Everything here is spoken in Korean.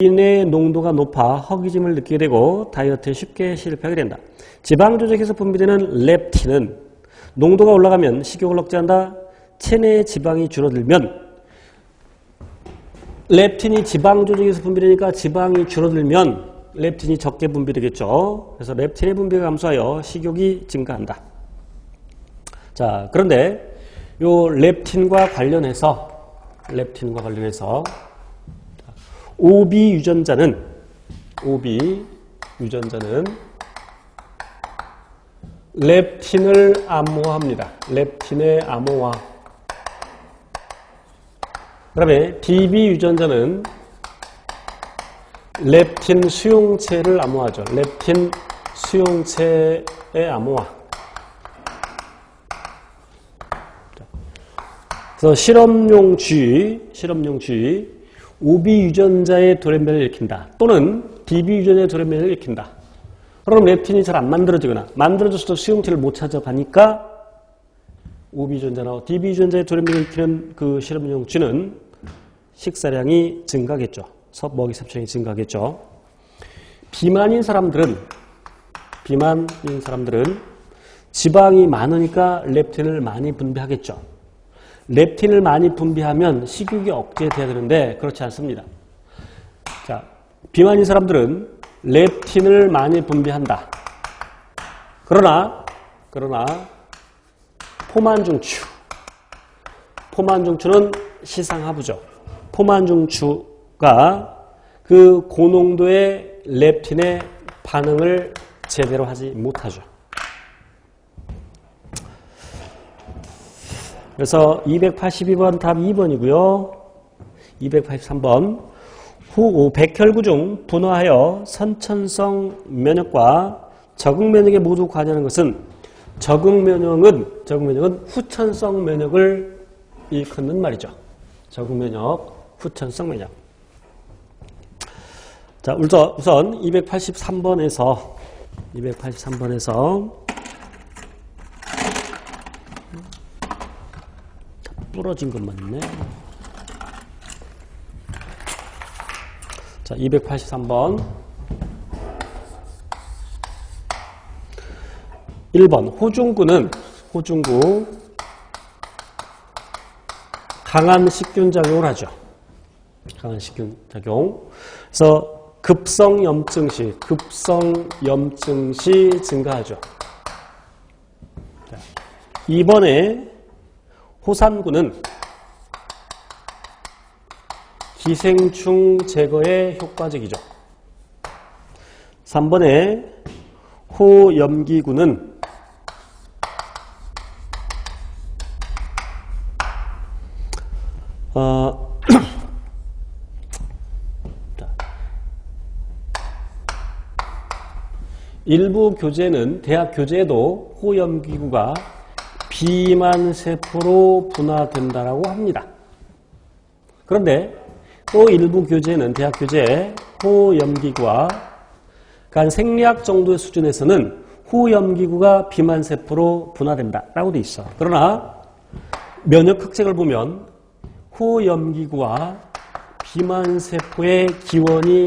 인의 농도가 높아 허기짐을 느끼게 되고 다이어트에 쉽게 실패하게 된다. 지방 조직에서 분비되는 렙틴은 농도가 올라가면 식욕을 억제한다. 체내 지방이 줄어들면 렙틴이 지방 조직에서 분비되니까 지방이 줄어들면 렙틴이 적게 분비되겠죠. 그래서 렙틴의 분비가 감소하여 식욕이 증가한다. 자, 그런데 요 렙틴과 관련해서 렙틴과 관련해서 OB 유전자는 OB 유전자는 렙틴을 암호화합니다. 렙틴의 암호화. 그 다음에 DB 유전자는 렙틴 수용체를 암호화하죠. 렙틴 수용체의 암호화. 그래서 실험용 쥐, 실험용 쥐, OB 유전자의 돌연변을 일으킨다. 또는 DB 유전자의 돌연변을 일으킨다. 그럼 렙틴이 잘 안 만들어지거나 만들어졌어도 수용체를 못 찾아가니까 OB 유전자나 DB 유전자의 돌연변을 일으키는 그 실험용 쥐는 식사량이 증가하겠죠. 먹이 섭취량이 증가하겠죠. 비만인 사람들은 비만인 사람들은 지방이 많으니까 렙틴을 많이 분비하겠죠. 렙틴을 많이 분비하면 식욕이 억제돼야 되는데 그렇지 않습니다. 자, 비만인 사람들은 렙틴을 많이 분비한다. 그러나 그러나 포만중추 포만중추는 시상하부죠. 포만중추가 그 고농도의 렙틴의 반응을 제대로 하지 못하죠. 그래서 282번 답 2번이고요. 283번 후 백혈구 중 분화하여 선천성 면역과 적응 면역에 모두 관여하는 것은 적응 면역은 적응 면역은 후천성 면역을 일컫는 말이죠. 적응 면역, 후천성 면역. 자, 우선 283번에서 283번에서 부러진 것만 있네. 자, 283번. 1번. 호중구는, 호중구. 강한 식균 작용을 하죠. 강한 식균 작용. 그래서 급성 염증 시, 급성 염증 시 증가하죠. 자, 2번에 호산구는 기생충 제거에 효과적이죠. 3번에 호염기구는 어, 일부 교재는 대학 교재에도 호염기구가 비만 세포로 분화된다라고 합니다. 그런데 또 일부 교재는 대학 교재 호염기구와 간 생리학 정도의 수준에서는 호염기구가 비만 세포로 분화된다라고 돼 있어. 그러나 면역 흑색을 보면 호염기구와 비만 세포의 기원이